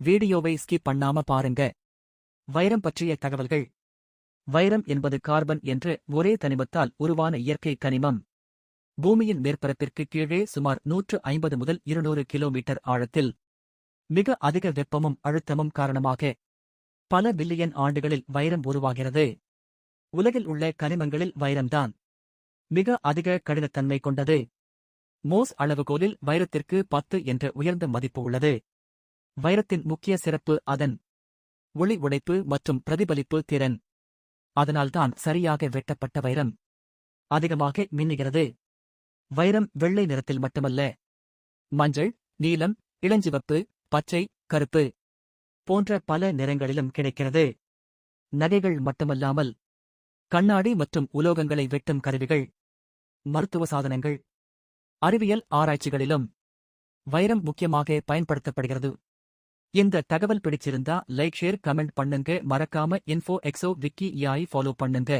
வீடியோவை ஸ்கிப் பண்ணாம பாருங்க. வைரம் பற்றிய தகவல்கள். வைரம் என்பது கார்பன் என்ற ஒரே தனிமத்தால் உருவான இயற்கை கனிமம். பூமியின் மேற்பரப்பிற்கு கீழே சுமார் நூற்று ஐம்பது முதல் இருநூறு கிலோமீட்டர் ஆழத்தில். மிக அதிக வெப்பமும் அழுத்தமும் காரணமாக பல பில்லியன் ஆண்டுகளில் வைரம் உருவாகிறது. உலகில் உள்ள கனிமங்களில் வைரம்தான் மிக அதிக கடினத்தன்மை கொண்டது. மோஸ் அளவுகோலில் வைரத்திற்கு பத்து என்ற உயர்ந்த மதிப்பு உள்ளது. வைரத்தின் முக்கிய சிறப்பு அதன் ஒளி உடைப்பு மற்றும் பிரதிபலிப்பு திறன். அதனால்தான் சரியாக வெட்டப்பட்ட வைரம் அதிகமாக மின்னுகிறது. வைரம் வெள்ளை நிறத்தில் மட்டுமல்ல. மஞ்சள் நீலம் இளஞ்சிவப்பு பச்சை கருப்பு போன்ற பல நிறங்களிலும் கிடைக்கிறது. நகைகள் மட்டுமல்லாமல் கண்ணாடி மற்றும் உலோகங்களை வெட்டும் கருவிகள் மருத்துவ சாதனங்கள் அறிவியல் ஆராய்ச்சிகளிலும் வைரம் முக்கியமாக பயன்படுத்தப்படுகிறது. இந்த தகவல் பிடிச்சிருந்தா லைக் ஷேர் கமெண்ட் பண்ணுங்க. மறக்காம இன்ஃபோ எக்ஸோ விக்கி யாய் ஃபாலோ பண்ணுங்க.